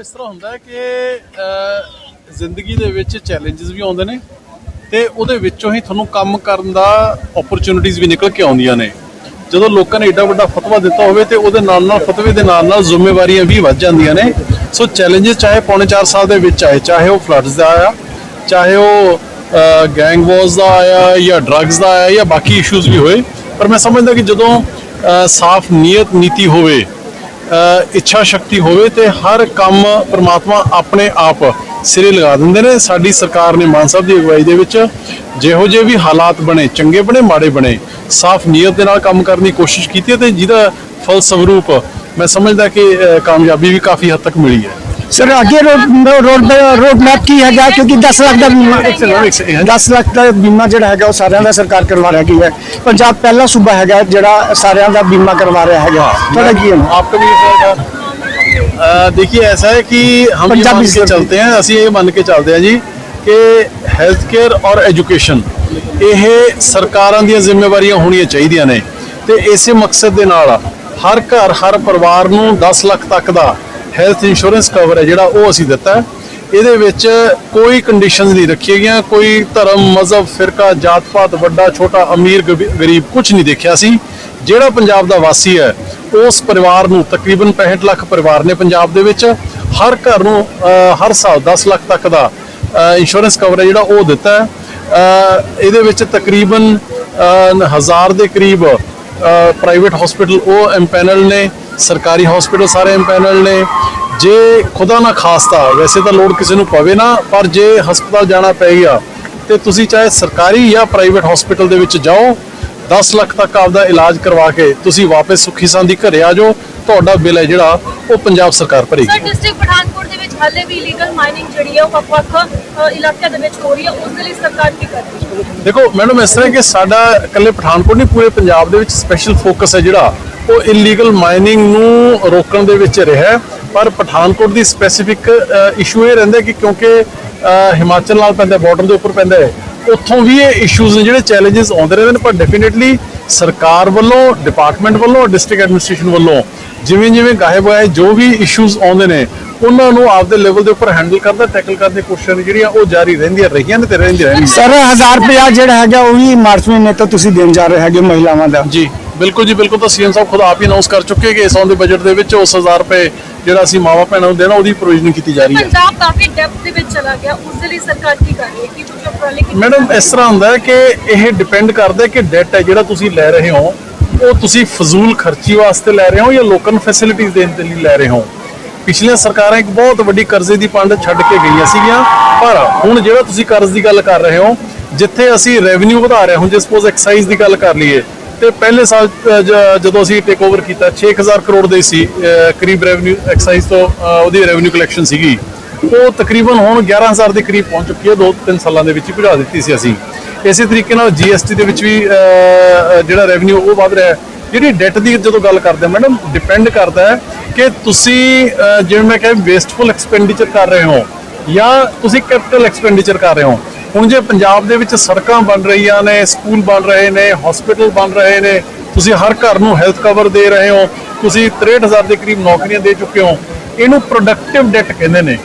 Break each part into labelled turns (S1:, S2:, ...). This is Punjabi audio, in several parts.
S1: ਇਸ ਤਰ੍ਹਾਂ ਹੁੰਦਾ ਕਿ ਜ਼ਿੰਦਗੀ ਦੇ ਵਿੱਚ ਚੈਲੰਜਸ ਵੀ ਆਉਂਦੇ ਨੇ ਤੇ ਉਹਦੇ ਵਿੱਚੋਂ ਹੀ ਤੁਹਾਨੂੰ ਕੰਮ ਕਰਨ ਦਾ ਓਪਰਚ्युनिटीਜ਼ ਵੀ ਨਿਕਲ ਕੇ ਆਉਂਦੀਆਂ ਨੇ। ਜਦੋਂ ਲੋਕਾਂ ਨੇ ਏਡਾ ਵੱਡਾ ਫਤਵਾ ਦਿੱਤਾ ਹੋਵੇ ਤੇ ਉਹਦੇ ਨਾਲ ਨਾਲ ਫਤਵੇ ਦੇ ਨਾਲ ਨਾਲ ਜ਼ਿੰਮੇਵਾਰੀਆਂ ਵੀ ਵੱਧ ਜਾਂਦੀਆਂ ਨੇ। ਸੋ ਚੈਲੰਜਸ ਚਾਹੇ ਪੌਣੇ 4 ਸਾਲ ਦੇ ਵਿੱਚ ਆਏ, ਚਾਹੇ ਉਹ ਫਲੱਡਸ ਦਾ ਆਇਆ, ਚਾਹੇ ਉਹ ਗੈਂਗ ਵਾਰਸ ਦਾ ਆਇਆ ਜਾਂ ਡਰੱਗਸ ਦਾ ਆਇਆ ਜਾਂ ਬਾਕੀ ਇਸ਼ੂਜ਼ ਵੀ ਹੋਏ, ਪਰ ਮੈਂ ਸਮਝਦਾ ਕਿ ਜਦੋਂ ਸਾਫ਼ ਨੀਅਤ ਨੀਤੀ ਹੋਵੇ ਇੱਛਾ ਸ਼ਕਤੀ ਹੋਵੇ ਤੇ ਹਰ ਕੰਮ ਪ੍ਰਮਾਤਮਾ ਆਪਣੇ ਆਪ ਸਿਰੇ ਲਗਾ ਦਿੰਦੇ ਨੇ। ਸਾਡੀ ਸਰਕਾਰ ਨੇ ਮਾਨ ਸਾਹਿਬ ਦੀ ਅਗਵਾਈ ਦੇ ਵਿੱਚ ਜਿਹੋ ਜਿਹੇ ਵੀ ਹਾਲਾਤ ਬਣੇ, ਚੰਗੇ ਬਣੇ, ਮਾੜੇ ਬਣੇ, ਸਾਫ਼ ਨੀਅਤ ਦੇ ਨਾਲ ਕੰਮ ਕਰਨ ਦੀ ਕੋਸ਼ਿਸ਼ ਕੀਤੀ ਹੈ ਤੇ ਜਿਹਦਾ ਫਲਸਵਰੂਪ ਮੈਂ ਸਮਝਦਾ ਕਿ ਕਾਮਯਾਬੀ ਵੀ ਕਾਫੀ ਹੱਦ ਤੱਕ ਮਿਲੀ ਹੈ।
S2: ਸਰ ਅੱਗੇ ਰੋਡ ਰੋਡ ਰੋਡ ਮੈਪ ਕੀ ਹੈਗਾ ਕਿਉਂਕਿ 10 ਲੱਖ ਦਾ ਬੀਮਾ 10 ਲੱਖ ਦਾ ਬੀਮਾ ਜਿਹੜਾ ਹੈਗਾ ਉਹ ਸਾਰਿਆਂ ਦਾ ਸਰਕਾਰ ਕਰਵਾ ਰਹੀ ਹੈ ਪੰਜਾਬ ਪਹਿਲਾ ਸੂਬਾ ਹੈਗਾ ਜਿਹੜਾ ਸਾਰਿਆਂ ਦਾ ਬੀਮਾ ਕਰਵਾ ਰਿਹਾ ਹੈਗਾ ਤੁਹਾਡਾ ਕੀ ਹੈ
S1: आपका भी ये रहेगा अ, देखिए ऐसा है कि हम ये
S2: पंजाबी
S1: मान के
S2: से-
S1: चलते हैं ਅਸੀਂ ਇਹ ਮੰਨ ਕੇ ਚੱਲਦੇ ਹਾਂ ਜੀ ਕਿ ਹੈਲਥ ਕੇਅਰ ਔਰ ਐਜੂਕੇਸ਼ਨ ਇਹ ਸਰਕਾਰਾਂ ਦੀਆਂ ਜ਼ਿੰਮੇਵਾਰੀਆਂ ਹੋਣੀਆਂ ਚਾਹੀਦੀਆਂ ਨੇ ਤੇ ਇਸੇ ਮਕਸਦ ਦੇ ਨਾਲ ਹਰ ਘਰ ਹਰ ਪਰਿਵਾਰ ਨੂੰ 10 ਲੱਖ ਤੱਕ ਦਾ ਹੈਲਥ ਇੰਸ਼ੋਰੈਂਸ ਕਵਰ ਹੈ ਜਿਹੜਾ ਉਹ ਅਸੀਂ ਦਿੱਤਾ ਹੈ। ਇਹਦੇ ਵਿੱਚ ਕੋਈ ਕੰਡੀਸ਼ਨਸ ਨਹੀਂ ਰੱਖੀਆਂ ਗਈਆਂ, ਕੋਈ ਧਰਮ, ਮਜ਼ਹਬ, ਫਿਰਕਾ ਜਾਤ ਪਾਤ ਵੱਡਾ, ਛੋਟਾ, ਅਮੀਰ ਗਰੀਬ ਕੁਝ ਨਹੀਂ ਦੇਖਿਆ ਸੀ। ਜਿਹੜਾ ਪੰਜਾਬ ਦਾ ਵਾਸੀ ਹੈ, ਉਸ ਪਰਿਵਾਰ ਨੂੰ ਤਕਰੀਬਨ 65 ਲੱਖ ਪਰਿਵਾਰ ਨੇ ਪੰਜਾਬ ਦੇ ਵਿੱਚ। ਹਰ ਘਰ ਨੂੰ ਹਰ ਸਾਲ 10 ਲੱਖ ਤੱਕ ਦਾ ਇੰਸ਼ੋਰੈਂਸ ਕਵਰ ਹੈ ਜਿਹੜਾ ਉਹ ਦਿੱਤਾ ਹੈ। ਇਹਦੇ ਵਿੱਚ ਤਕਰੀਬਨ ਹਜ਼ਾਰ ਦੇ ਕਰੀਬ ਪ੍ਰਾਈਵੇਟ ਹਸਪੀਟਲ ਉਹ ਐਮਪੈਨਲ ਨੇ ਸਰਕਾਰੀ ਹਸਪੀਟਲ ਸਾਰੇ ਐਮਪੈਨਲ ਨੇ। ਜੇ ਖੁਦਾ ਨਾ ਖਾਸਤਾ ਵੈਸੇ ਤਾਂ ਲੋੜ ਕਿਸੇ ਨੂੰ ਪਵੇ ਨਾ ਪਰ ਜੇ ਹਸਪਤਾਲ ਜਾਣਾ ਪੈ ਗਿਆ ਤੇ ਤੁਸੀਂ ਚਾਹੇ ਸਰਕਾਰੀ ਜਾਂ ਪ੍ਰਾਈਵੇਟ ਹਸਪੀਟਲ ਦੇ ਵਿੱਚ ਜਾਓ 10 ਲੱਖ ਤੱਕ ਆਪਦਾ ਇਲਾਜ ਕਰਵਾ ਕੇ ਤੁਸੀਂ ਵਾਪਸ ਸੁਖੀ ਸੰਦੀ ਘਰੇ ਆ ਜਾਓ ਤੁਹਾਡਾ ਬਿੱਲ ਹੈ ਜਿਹੜਾ ਉਹ ਪੰਜਾਬ ਸਰਕਾਰ ਭਰੇਗੀ।
S3: ਸਰ ਡਿਸਟ੍ਰਿਕਟ ਪਠਾਨਕੋਟ ਦੇ ਵਿੱਚ ਹਾਲੇ ਵੀ ਇਲੀਗਲ ਮਾਈਨਿੰਗ ਜਿਹੜੀ ਹੈ ਉਹ ਵੱਖ-ਵੱਖ ਇਲਾਕਿਆਂ ਦੇ ਵਿੱਚ ਹੋ ਰਹੀ ਹੈ। ਉਸ ਦੇ ਲਈ ਸਰਕਾਰ ਕੀ ਕਰ ਰਹੀ ਹੈ?
S1: ਦੇਖੋ ਮੈਡਮ ਇਸ ਤਰ੍ਹਾਂ ਕਿ ਸਾਡਾ ਇਕੱਲੇ ਪਠਾਨਕੋਟ ਨਹੀਂ ਪੂਰੇ ਪੰਜਾਬ ਦੇ ਵਿੱਚ ਸਪੈਸ਼ਲ ਫੋਕਸ ਹੈ ਜਿਹੜਾ। ਉਹ ਇਲੀਗਲ ਮਾਈਨਿੰਗ ਨੂੰ ਰੋਕਣ ਦੇ ਵਿੱਚ ਰਿਹਾ। ਪਰ ਪਠਾਨਕੋਟ ਦੀ ਸਪੈਸੀਫਿਕ ਇਸ਼ੂ ਇਹ ਰਹਿੰਦਾ ਕਿ ਕਿਉਂਕਿ ਹਿਮਾਚਲ ਨਾਲ ਪੈਂਦਾ ਬਾਰਡਰ ਦੇ ਉੱਪਰ ਪੈਂਦਾ ਹੈ ਉੱਥੋਂ ਵੀ ਇਹ ਇਸ਼ੂਜ਼ ਨੇ ਜਿਹੜੇ ਚੈਲੰਜਸ ਆਉਂਦੇ ਰਹਿੰਦੇ ਨੇ ਪਰ ਡੈਫੀਨਿਟਲੀ ਸਰਕਾਰ ਵੱਲੋਂ ਡਿਪਾਰਟਮੈਂਟ ਵੱਲੋਂ ਡਿਸਟ੍ਰਿਕਟ ਐਡਮਿਨਿਸਟ੍ਰੇਸ਼ਨ ਵੱਲੋਂ ਜਿਵੇਂ ਜਿਵੇਂ ਗਾਹੇ ਹੋਏ ਜੋ ਵੀ ਇਸ਼ੂਜ਼ ਆਉਂਦੇ ਨੇ ਉਹਨਾਂ ਨੂੰ ਆਪਦੇ ਲੈਵਲ ਦੇ ਉੱਪਰ ਹੈਂਡਲ ਕਰਦਾ ਟੈਕਲ ਕਰਨ ਦੀ ਕੋਸ਼ਿਸ਼ਾਂ ਜਿਹੜੀਆਂ ਉਹ ਜਾਰੀ ਰਹਿੰਦੀਆਂ ਰਹੀਆਂ ਨੇ ਤੇ ਰਹਿੰਦੀਆਂ
S2: ਸਰ 1000 ਰੁਪਇਆ ਜਿਹੜਾ ਹੈਗਾ ਉਹ ਵੀ ਮਾਰਚ ਮਹੀਨੇ ਤੋਂ ਤੁਸੀਂ ਦੇਣ ਜਾ ਰਹੇ ਹੈਗੇ ਮਹਿਲਾਵਾਂ ਦਾ
S1: ਜੀ ਬਿਲਕੁਲ ਜੀ ਬਿਲਕੁਲ ਤਾਂ ਸੀਐਮ ਸਾਹਿਬ ਖੁਦ ਆਪ ਹੀ ਅਨਾਉਂਸ ਕਰ ਚੁੱਕੇ ਕਿ ਇਸ ਆਉਣ ਦੇ ਬਜਟ ਦੇ ਵਿੱਚ ਉਸ 1000 ਰੁਪਏ ਜਿਹੜਾ ਅਸੀਂ ਮਾਵਾ ਭੈਣਾਂ ਨੂੰ ਦੇਣਾ ਉਹਦੀ ਪ੍ਰੋਵੀਜ਼ਨ ਕੀਤੀ ਜਾ ਰਹੀ ਹੈ।
S3: ਪੰਜਾਬ ਕਾਫੀ ਡੈਪਥ ਦੇ ਵਿੱਚ ਚਲਾ ਗਿਆ। ਉਸ ਦੇ ਲਈ ਸਰਕਾਰ ਕੀ ਕਰ ਰਹੀ ਹੈ? ਕੀ ਕੁਝ ਉਪਰਾਲੇ
S1: ਮੈਡਮ ਇਸ ਤਰ੍ਹਾਂ ਹੁੰਦਾ ਹੈ ਕਿ ਇਹ ਡਿਪੈਂਡ ਕਰਦਾ ਹੈ ਕਿ ਡੈਟ ਹੈ ਜਿਹੜਾ ਤੁਸੀਂ ਲੈ ਰਹੇ ਹੋ ਉਹ ਤੁਸੀਂ ਫਜ਼ੂਲ ਖਰਚੀ ਵਾਸਤੇ ਲੈ ਰਹੇ ਹੋ ਜਾਂ ਲੋਕਾਂ ਨੂੰ ਫੈਸਿਲਿਟੀਆਂ ਦੇਣ ਦੇ ਲਈ ਲੈ ਰਹੇ ਹੋ? ਪਿਛਲੀਆਂ ਸਰਕਾਰਾਂ ਇੱਕ ਬਹੁਤ ਵੱਡੀ ਕਰਜ਼ੇ ਦੀ ਪੰਡ ਛੱਡ ਕੇ ਗਈਆਂ ਸੀਗੀਆਂ ਪਰ ਹੁਣ ਜਿਹੜਾ ਤੁਸੀਂ ਕਰਜ਼ ਦੀ ਗੱਲ ਕਰ ਰਹੇ ਹੋ ਜਿੱਥੇ ਅਸੀਂ ਰੈਵਨਿਊ ਵਧਾ ਰਹੇ ਹਾਂ ਜੇ ਸਪੋਜ਼ ਐਕਸਾਈਜ਼ ਦੀ ਗੱਲ ਕਰ ਲਈਏ ਤੇ ਪਹਿਲੇ ਸਾਲ ਜਦੋਂ ਅਸੀਂ ਟੇਕ ਓਵਰ ਕੀਤਾ 6000 ਕਰੋੜ ਦੇ ਸੀ ਕਰੀਬ ਰੈਵਨਿਊ ਐਕਸਾਈਜ਼ ਤੋਂ ਉਹਦੀ ਰੈਵਨਿਊ ਕਲੈਕਸ਼ਨ ਸੀਗੀ। ਉਹ ਤਕਰੀਬਨ ਹੁਣ 11000 ਦੇ ਕਰੀਬ ਪਹੁੰਚ ਚੁੱਕੀ ਹੈ, ਦੋ ਤਿੰਨ ਸਾਲਾਂ ਦੇ ਵਿੱਚ ਹੀ ਭਜਾ ਦਿੱਤੀ ਸੀ ਅਸੀਂ। ਇਸੇ ਤਰੀਕੇ ਨਾਲ ਜੀਐਸਟੀ ਦੇ ਵਿੱਚ ਵੀ ਜਿਹੜਾ ਰੈਵਨਿਊ ਉਹ ਵਧ ਰਿਹਾ ਹੈ। ਜਿਹੜੀ ਡੈਟ ਦੀ ਜਦੋਂ ਗੱਲ ਕਰਦੇ ਹਾਂ ਮੈਡਮ ਡਿਪੈਂਡ ਕਰਦਾ ਹੈ ਕਿ ਤੁਸੀਂ ਜਿਵੇਂ ਮੈਂ ਕਿਹਾ ਵੇਸਟਫੁਲ ਐਕਸਪੈਂਡੀਚਰ ਕਰ ਰਹੇ ਹੋ ਜਾਂ ਤੁਸੀਂ ਕੈਪੀਟਲ ਐਕਸਪੈਂਡੀਚਰ ਕਰ ਰਹੇ ਹੋ। ਹੁਣ ਜੇ ਪੰਜਾਬ ਦੇ ਵਿੱਚ ਸੜਕਾਂ ਬਣ ਰਹੀਆਂ ਨੇ ਸਕੂਲ ਬਣ ਰਹੇ ਨੇ ਹਸਪੀਟਲ ਬਣ ਰਹੇ ਨੇ ਤੁਸੀਂ ਹਰ ਘਰ ਨੂੰ ਹੈਲਥ ਕਵਰ ਦੇ ਰਹੇ ਹੋ ਤੁਸੀਂ 63000 ਦੇ ਕਰੀਬ ਨੌਕਰੀਆਂ ਦੇ ਚੁੱਕੇ ਹੋ ਇਹਨੂੰ ਪ੍ਰੋਡਕਟਿਵ ਡੈਟ ਕਹਿੰਦੇ ਨੇ।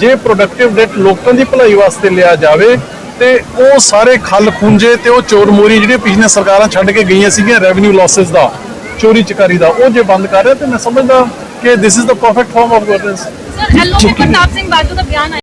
S1: ਜੇ ਪ੍ਰੋਡਕਟਿਵ ਡੈਟ ਲੋਕਾਂ ਦੀ ਭਲਾਈ ਵਾਸਤੇ ਲਿਆ ਜਾਵੇ ਤੇ ਉਹ ਸਾਰੇ ਖੱਲ ਖੁੰਝੇ ਤੇ ਉਹ ਚੋਰ ਮੋਰੀ ਜਿਹੜੇ ਪਿਛਲੀਆਂ ਸਰਕਾਰਾਂ ਛੱਡ ਕੇ ਗਈਆਂ ਸੀਗੀਆਂ ਰੈਵਨਿਊ ਲਾਸਸ ਦਾ ਚੋਰੀ ਚਕਾਰੀ ਦਾ ਉਹ ਜੇ ਬੰਦ ਕਰ ਰਿਹਾ ਤੇ ਮੈਂ ਸਮਝਦਾ ਕਿ this is the perfect form of governance
S3: sir ਐਲਓ Pratap Singh ਬਾਜੂ ਦਾ ਬਿਆਨ